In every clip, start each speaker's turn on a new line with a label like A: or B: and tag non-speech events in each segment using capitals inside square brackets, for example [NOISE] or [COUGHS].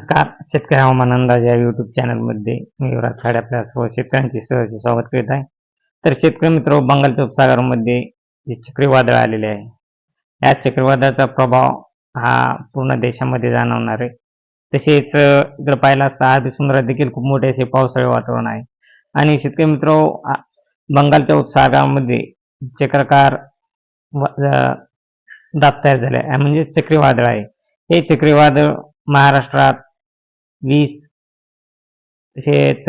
A: नमस्कार. शेतकरी हवामान अंदाज या युट्यूब चॅनलमध्ये मी युवराज खाडे आपल्या सर्व शेतकऱ्यांचे सहज स्वागत करीत आहे. तर शेतकरी मित्र बंगालच्या उपसागरामध्ये जे चक्रीवादळ आलेले आहे या चक्रीवादळाचा प्रभाव हा पूर्ण देशामध्ये जाणवणार आहे. तसेच इकडे पाहिलं असता अरबी समुद्रात देखील खूप मोठे असे पावसाळी वातावरण आहे. आणि शेतकरी मित्र बंगालच्या उपसागरामध्ये चक्रकार दाब तयार झाले आहे म्हणजे चक्रीवादळ आहे. हे चक्रीवादळ महाराष्ट्रात वीस. तसेच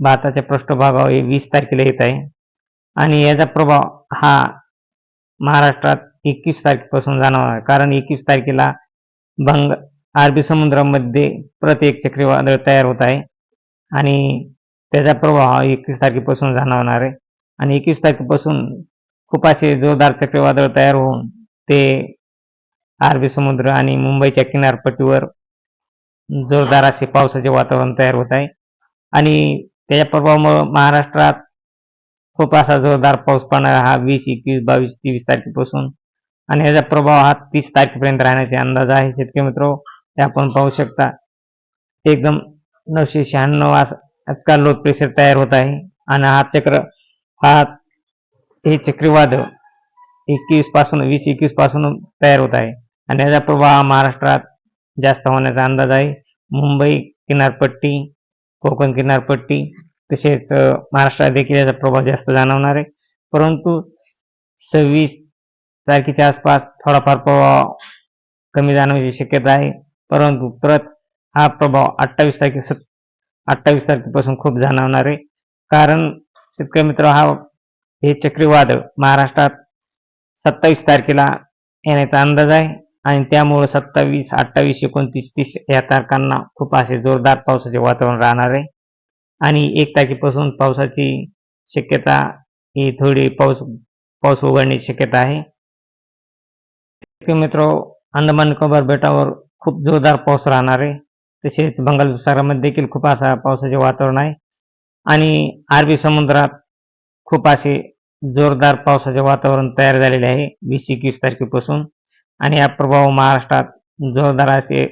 A: भारताच्या पृष्ठभागावर हे वीस तारखेला येत आहे. आणि याचा प्रभाव हा महाराष्ट्रात एकवीस तारखेपासून जाणवणार आहे. कारण एकवीस तारखेला बंग अरबी समुद्रामध्ये प्रत्येक एक चक्रीवादळ तयार होत आहे. आणि त्याचा प्रभाव हा एकवीस तारखेपासून जाणवणार आहे. आणि एकवीस तारखेपासून खूप असे जोरदार चक्रीवादळ तयार होऊन ते अरबी समुद्र आणि मुंबईच्या किनारपट्टीवर जोरदार असे पावसाचे वातावरण तयार होत आहे. आणि त्याच्या प्रभावामुळं महाराष्ट्रात खूप असा जोरदार पाऊस पडणार हा वीस एकवीस बावीस तेवीस तारखेपासून. आणि याचा प्रभाव हा तीस तारखेपर्यंत राहण्याचे अंदाज आहे. शेतकरी मित्र हे आपण पाहू शकता. एकदम नऊशे शहाण्णव असा इतका लो प्रेशर तयार होत आहे. आणि हा चक्र हा हे चक्रीवादळ एकवीसपासून वीस एकवीसपासून तयार होत आहे. आणि याचा प्रभाव हा महाराष्ट्रात जास्त होण्याचा अंदाज आहे. मुंबई किनारपट्टी कोकण किनारपट्टी तसेच महाराष्ट्रात देखील याचा प्रभाव जास्त जाणवणार आहे. परंतु सव्वीस तारखेच्या आसपास थोडाफार प्रभाव कमी जाणवण्याची शक्यता आहे. परंतु परत हा प्रभाव अठ्ठावीस तारखे सत अठ्ठावीस तारखेपासून खूप जाणवणार आहे. कारण शेतकरी मित्र हा हे चक्रीवादळ महाराष्ट्रात सत्तावीस तारखेला येण्याचा अंदाज आहे. आणि त्यामुळे सत्तावीस अठ्ठावीस एकोणतीस तीस या तारखांना खूप असे जोरदार पावसाचे वातावरण राहणार आहे. आणि एक तारखेपासून पावसाची शक्यता ही थोडी पाऊस पाऊस उघडण्याची शक्यता आहे. मित्र अंदमान निकोबार बेटावर खूप जोरदार पाऊस राहणार आहे. तसेच बंगाल उपसागरामध्ये देखील खूप असा पावसाचे वातावरण आहे. आणि अरबी समुद्रात खूप असे जोरदार पावसाचे वातावरण तयार झालेले आहे. वीस एकवीस तारखेपासून. आणि या प्रभाव महाराष्ट्रात जोरदार असे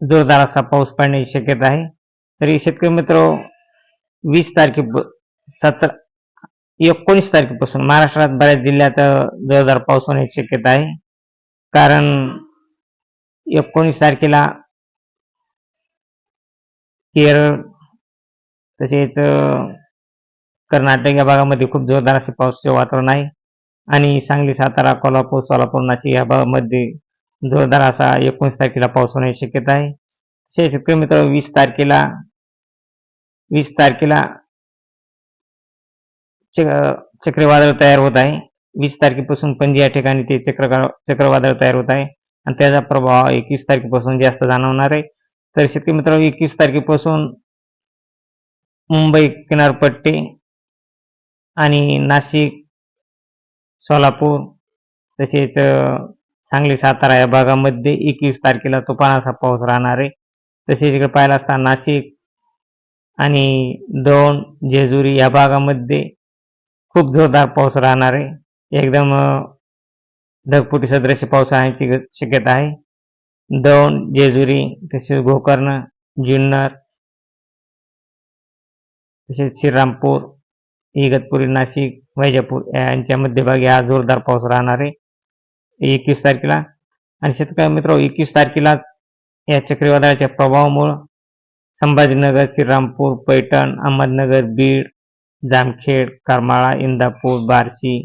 A: जोरदार असा पाऊस पडण्याची शक्यता आहे. तरी शेतकरी मित्र वीस तारखे सतरा एकोणीस तारखेपासून महाराष्ट्रात बऱ्याच जिल्ह्यात जोरदार पाऊस होण्याची शक्यता आहे. कारण एकोणीस तारखेला केरळ तसेच कर्नाटक या भागामध्ये खूप जोरदार असे पावसाचे वातावरण आहे. आणि सांगली सातारा कोल्हापूर सोलापूर नाशिक या भागामध्ये जोरदार असा एकोणीस तारखेला पाऊस होण्याची शक्यता आहे. शेतकरी मित्र वीस तारखेला वीस तारखेला च- चक्रीवादळ तयार होत आहे. वीस तारखेपासून पणजी या ठिकाणी ते चक्र चक्रवादळ तयार होत आहे. आणि त्याचा प्रभाव एकवीस तारखेपासून जास्त जाणवणार आहे. तर शेतकरी मित्र एकवीस तारखेपासून मुंबई किनारपट्टी आणि नाशिक सोलापूर. तसेच सांगली सातारा या भागामध्ये एकवीस तारखेला तुफानाचा पाऊस राहणार आहे. तसेच इकडे पाहिलं असता नाशिक आणि दौंड जेजुरी या भागामध्ये खूप जोरदार पाऊस राहणार आहे. एकदम ढगफुटी सदृश पाऊस राहण्याची ग- शक्यता आहे. दौंड जेजुरी तसेच गोकर्ण जुन्नर तसेच श्रीरामपूर इगतपुरी नाशिक वैजापूर यांच्या मध्यभागी हा जोरदार पाऊस राहणार आहे. एकवीस तारखेला आणि शेतकरी मित्र एकवीस तारखेलाच या चक्रीवादळाच्या प्रभावामुळं संभाजीनगर श्रीरामपूर पैठण अहमदनगर बीड जामखेड करमाळा इंदापूर बार्शी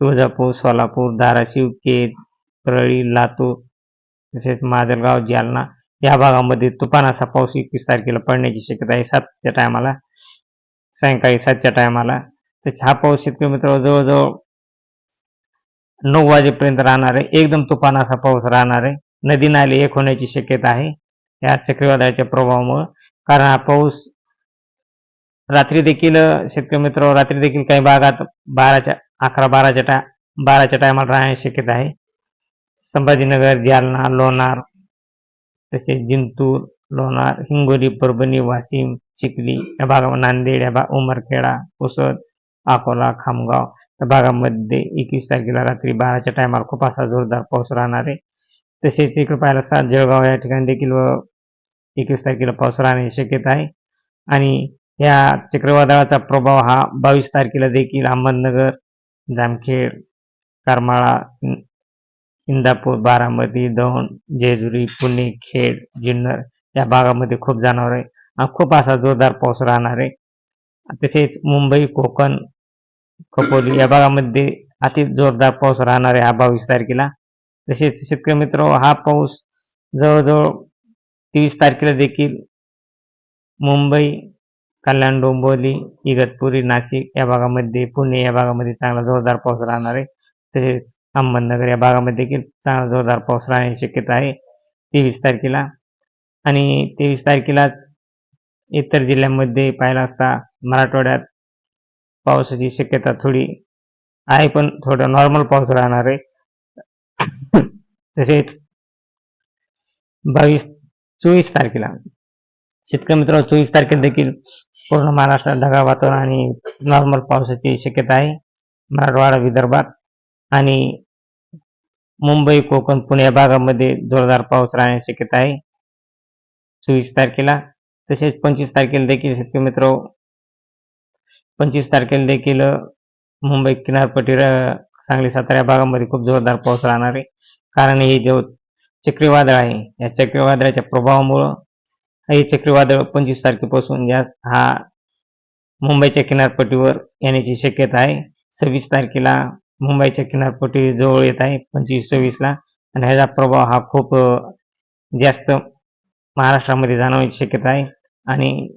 A: तुळजापूर सोलापूर धाराशिव केज परळी लातूर तसेच माजलगाव जालना या भागामध्ये तुफानाचा पाऊस एकवीस तारखेला पडण्याची शक्यता आहे. सातच्या टायमाला सायंकाळी सातच्या टायमाला तर हा पाऊस शेतकरी मित्र जवळजवळ नऊ वाजेपर्यंत राहणार आहे. एकदम तुफान असा पाऊस राहणार आहे. नदी नाले एक होण्याची शक्यता आहे. या चक्रीवादळाच्या प्रभावामुळे. कारण हा पाऊस रात्री देखील शेतकरी मित्र रात्री देखील काही भागात बाराच्या अकरा बाराच्या टा बाराच्या टायमाला राहण्याची शक्यता आहे. संभाजीनगर जालना लोणार तसेच जिंतूर लोणार हिंगोली परभणी वाशिम चिखली या भागामध्ये नांदेड या भाग उमरखेडा पुसद अकोला खामगाव. त्या भागामध्ये एकवीस तारखेला रात्री बाराच्या टायमाला खूप असा जोरदार पाऊस राहणार आहे. तसेच इकडे पाहायला असता जळगाव या ठिकाणी देखील व एकवीस तारखेला पाऊस राहण्याची शक्यता आहे. आणि या चक्रवादळाचा प्रभाव हा बावीस तारखेला देखील अहमदनगर जामखेड करमाळा इंदापूर बारामती दौंड जेजुरी पुणे खेड जुन्नर या भागामध्ये खूप जाणार आहे. खूप असा जोरदार पाऊस राहणार आहे. तसेच मुंबई कोकण खपोली या भागामध्ये अति जोरदार पाऊस राहणार आहे हा बावीस तारखेला तसेच शेतकरी मित्र हा पाऊस जवळजवळ तेवीस तारखेला देखील मुंबई कल्याण डोंबिवली इगतपुरी नाशिक या भागामध्ये पुणे या भागामध्ये चांगला जोरदार पाऊस राहणार आहे. तसेच अहमदनगर या भागामध्ये देखील चांगला जोरदार पाऊस राहण्याची शक्यता आहे तेवीस तारखेला. आणि तेवीस तारखेलाच इतर जिल्ह्यांमध्ये पाहिला असता मराठवाड्यात पावसाची शक्यता थोडी आहे पण थोडं नॉर्मल पाऊस राहणार आहे. [COUGHS] तसेच बावीस चोवीस तारखेला शेतकरी मित्र चोवीस तारखेला देखील पूर्ण महाराष्ट्रात ढगाळ वातावरण आणि नॉर्मल पावसाची शक्यता आहे. मराठवाडा विदर्भात आणि मुंबई कोकण पुणे या भागामध्ये जोरदार पाऊस राहण्याची शक्यता आहे. चोवीस तारखेला तसेच पंचवीस तारखेला देखील शेतकरी मित्र पंचवीस तारखेला देखील मुंबई किनारपट्टी सांगली सातारा या भागामध्ये खूप जोरदार पाऊस राहणार आहे. कारण हे जे चक्रीवादळ आहे या चक्रीवादळाच्या प्रभावामुळं हे चक्रीवादळ पंचवीस तारखेपासून या हा मुंबईच्या किनारपट्टीवर येण्याची शक्यता आहे. सव्वीस तारखेला मुंबईच्या किनारपट्टी जवळ येत आहे पंचवीस सव्वीसला आणि ह्याचा प्रभाव हा खूप जास्त महाराष्ट्रामध्ये जाणवण्याची शक्यता आहे. आणि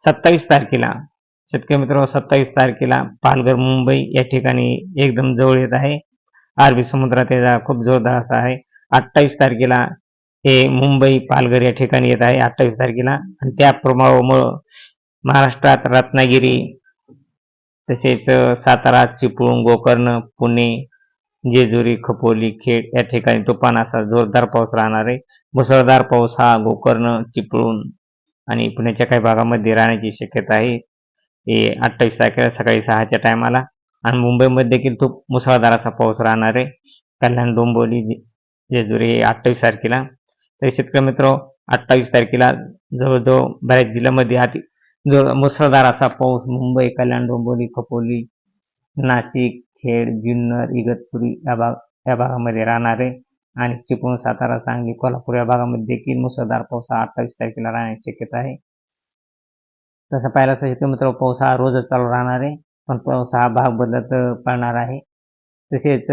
A: सत्तावीस तारखेला शेतकरी मित्र सत्तावीस तारखेला पालघर मुंबई या ठिकाणी एकदम जवळ येत आहे. अरबी समुद्रात त्याचा खूप जोरदार असा आहे. अठ्ठावीस तारखेला हे मुंबई पालघर या ठिकाणी येत आहे अठ्ठावीस तारखेला. आणि त्या प्रभावामुळं महाराष्ट्रात रत्नागिरी तसेच सातारा चिपळूण गोकर्ण पुणे जेजुरी खपोली खेड या ठिकाणी तुफान असा जोरदार पाऊस राहणार आहे. मुसळधार पाऊस हा गोकर्ण चिपळूण आणि पुण्याच्या काही भागामध्ये राहण्याची शक्यता आहे. अठ्ठावीस तारखेला सकाळी सहाच्या टायमाला आणि मुंबईमध्ये देखील खूप मुसळधार असा पाऊस राहणार आहे. कल्याण डोंबोली जेजुरी हे अठ्ठावीस तारखेला. तर शेतकरी मित्र अठ्ठावीस तारखेला जवळजवळ बऱ्याच जिल्ह्यामध्ये अति जो मुसळधार असा पाऊस मुंबई कल्याण डोंबोली खपोली नाशिक खेड जुन्नर इगतपुरी या भाग या भागामध्ये राहणार आहे. आणि चिपळूण सातारा सांगली कोल्हापूर या भागामध्ये देखील मुसळधार पाऊस हा अठ्ठावीस तारखेला राहण्याची शक्यता आहे. तसं पाहिलं असं शेतकरी मित्र पाऊस हा रोजच चालू राहणार आहे. पण पाऊस हा भाग बदलत पडणार आहे. तसेच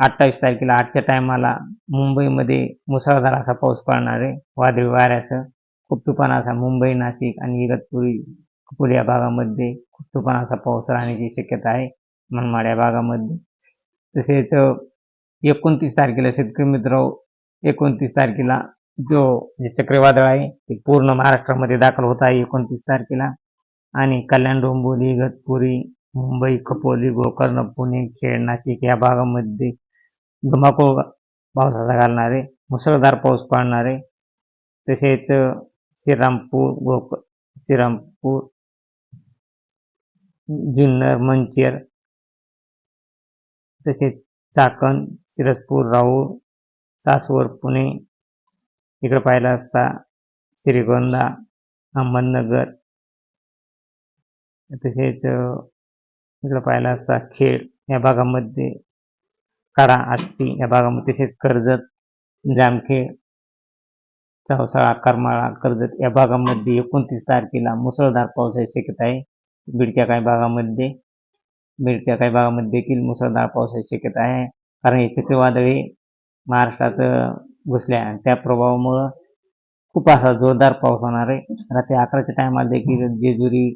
A: अठ्ठावीस तारखेला आठच्या टायमाला मुंबईमध्ये मुसळधार असा पाऊस पडणार आहे. वादळी वाऱ्याचं खूप तुफान असा मुंबई नाशिक आणि इगतपुरी पुरी या भागामध्ये खूप तुफान असा पाऊस राहण्याची शक्यता आहे मनमाड या भागामध्ये. तसेच एकोणतीस तारखेला शेतकरी मित्र एकोणतीस तारखेला जो जे चक्रीवादळ आहे ते पूर्ण महाराष्ट्रामध्ये दाखल होत आहे एकोणतीस तारखेला. आणि कल्याण डोंबिवली इगतपुरी मुंबई खपोली गोकर्ण पुणे खेड नाशिक या भागामध्ये धुमाकूळ पावसाचा घालणारे मुसळधार पाऊस पडणार तसेच श्रीरामपूर गोक श्रीरामपूर जुन्नर मंचेर तसेच चाकण सिरजपूर राऊळ सासवड पुणे इकडे पाहिलं असता श्रीगोंदा अहमदनगर. तसेच इकडं इकडे पाहिलं असता खेड या भागामध्ये कारा आष्टी या भागामध्ये तसेच कर्जत जामखेड चौसाळा करमाळा कर्जत या भागामध्ये एकोणतीस तारखेला मुसळधार पावसाची शक्यता आहे. बीडच्या काही भागामध्ये बीडच्या काही भागामध्ये देखील मुसळधार पावसाची शक्यता आहे. कारण हे चक्रीवादळ हे महाराष्ट्रात घुसल्या घुसले आहे आणि त्या प्रभावामुळं खूप असा जोरदार पाऊस होणार आहे. रात्री अकराच्या टायमाला देखील जेजुरी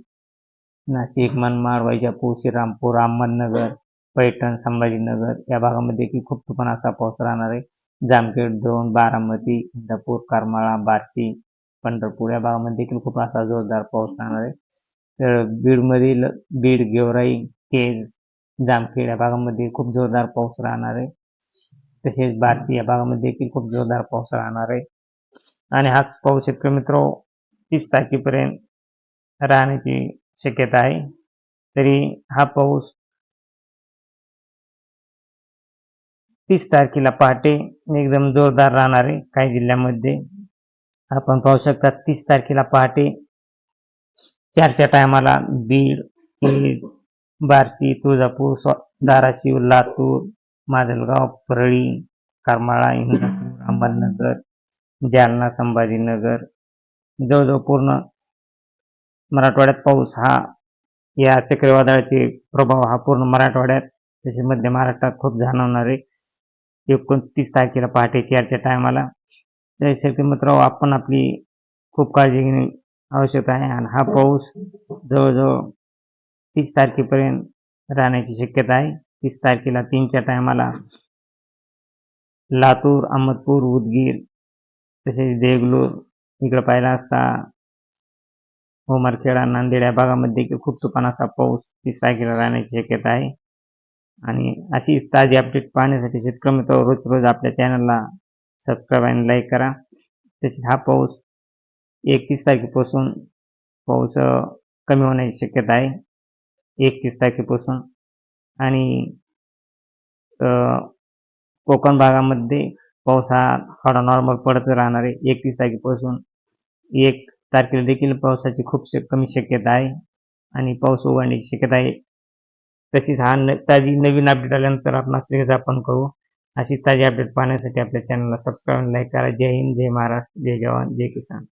A: नाशिक मनमाड वैजापूर श्रीरामपूर अहमदनगर पैठण संभाजीनगर या भागामध्ये देखील खूप तुफान असा पाऊस राहणार आहे. जामखेड दोन बारामती इंदापूर करमाळा बार्शी पंढरपूर या भागामध्ये देखील खूप असा जोरदार पाऊस राहणार आहे. तर बीडमधील बीड गेवराई केज जामखेड या भागामध्ये खूप जोरदार पाऊस राहणार आहे. तसेच बार्शी या भागामध्ये देखील खूप जोरदार पाऊस राहणार आहे. आणि हाच पाऊस शेतकरी मित्र तीस तारखेपर्यंत राहण्याची शक्यता आहे. तरी हा पाऊस तीस तारखेला पहाटे एकदम जोरदार राहणार आहे काही जिल्ह्यामध्ये. आपण पाहू शकता तीस तारखेला पहाटे चारच्या टायमाला बीड केज बार्शी तुळजापूर धाराशिव लातूर माजलगाव परळी करमाळा इंदापूर अहमदनगर जालना संभाजीनगर जवळजवळ पूर्ण मराठवाड्यात पाऊस हा या चक्रीवादळाचे प्रभाव हा पूर्ण मराठवाड्यात तसेच मध्य महाराष्ट्रात खूप जाणवणार. आहे एकोणतीस तारखेला पहाटे चारच्या टायमाला. त्यासाठी मित्र आपण आपली खूप काळजी घेणे आवश्यक आहे आणि हा पाऊस जवळजवळ तीस तारखेपर्यंत राहण्याची शक्यता आहे. तीस तारखेला तीनच्या टायमाला लातूर अहमदपूर उदगीर तसेच देगलूर इकडे पाहिला असता. होमरखेडा नांदेड या भागामध्ये खूप तुफानाचा असा पाऊस तीस तारखेला राहण्याची शक्यता आहे. आणि अशी ताजी अपडेट पाहण्यासाठी शेतकरी मित्र रोज रोज आपल्या चॅनलला सबस्क्राईब आणि लाईक करा. तसेच हा पाऊस एकतीस तारखेपासून पाऊस कमी होण्याची शक्यता आहे. एकतीस तारखेपासून आणि कोकण भागामध्ये पाऊस हा थोडा नॉर्मल पडत राहणार आहे. एकतीस तारखेपासून एक तारखेला देखील पावसाची खूप शक कमी शक्यता आहे. आणि पाऊस उघडण्याची शक्यता आहे. तशीच हा न ताजी नवीन अपडेट आल्यानंतर आपण लगेच आपण करू. अशी ताजी अपडेट पाहण्यासाठी आपल्या चॅनलला सबस्क्राईब लाईक करा. जय हिंद जय महाराष्ट्र जय जवान जय किसान.